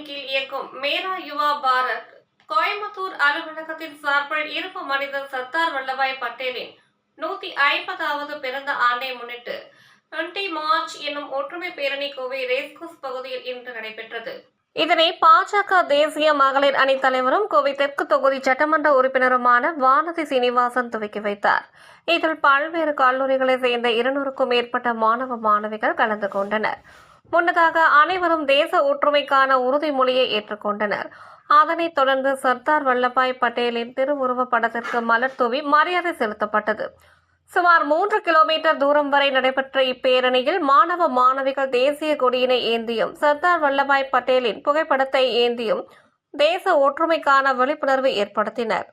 திட்டத்தின் கீழ் இயக்கும் மேரா யுவா பாரத் கோயம்புத்தூர் அலுவலகத்தின் சார்பில் இருப்பு மனிதர் சர்தார் வல்லபாய் பட்டேலின் நூத்தி ஐம்பதாவது பிறந்த ஆண்டை முன்னிட்டு டுவெண்டி மார்ச் என்னும் ஒற்றுமை பேரணி கோவை ரேஸ்கோஸ் பகுதியில் இன்று நடைபெற்றது. இதனை பாஜக தேசிய மகளிர் அணி தலைவரும் கோவை தெற்கு தொகுதி சட்டமன்ற உறுப்பினருமான வானதி சீனிவாசன் துவக்கி வைத்தார். இதில் பல்வேறு கல்லூரிகளை சேர்ந்த இருநூறுக்கும் மேற்பட்ட மாணவ மாணவிகள் கலந்து கொண்டனர். முன்னதாக அனைவரும் தேச ஒற்றுமைக்கான உறுதிமொழியை ஏற்றுக்கொண்டனர் அதனைத் தொடர்ந்து சர்தார் வல்லபாய் பட்டேலின் திருவுருவப் படத்திற்கு மலர் தூவி மரியாதை செலுத்தப்பட்டது சுமார் மூன்று கிலோமீட்டர் தூரம் வரை நடைபெற்ற இப்பேரணியில் மாணவ மாணவிகள் தேசிய கொடியினை ஏந்தியும் சர்தார் வல்லபாய் பட்டேலின் புகைப்படத்தை ஏந்தியும் தேச ஒற்றுமைக்கான விழிப்புணர்வு ஏற்படுத்தினர்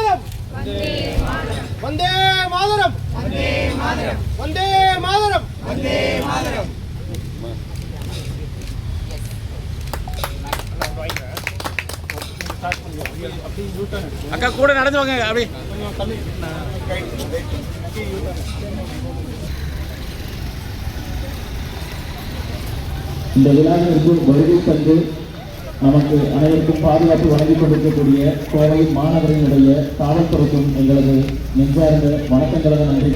மேடம் கணேஷ் கணிச்சிருந்தது வந்தே மாதரம். வந்தே மாதரம். வந்தே மாதரம். அக்கா கூட நடந்து வாங்க அப்படி. இந்த விழாவிற்கு வருகை தந்து நமக்கு அனைவருக்கும் பாதுகாப்பு வழங்கிக் கொண்டிருக்கக்கூடிய கோவை மாநகரினுடைய காவல்துறைக்கும் எங்களது நெஞ்சார்ந்த வணக்கங்களது நன்றி.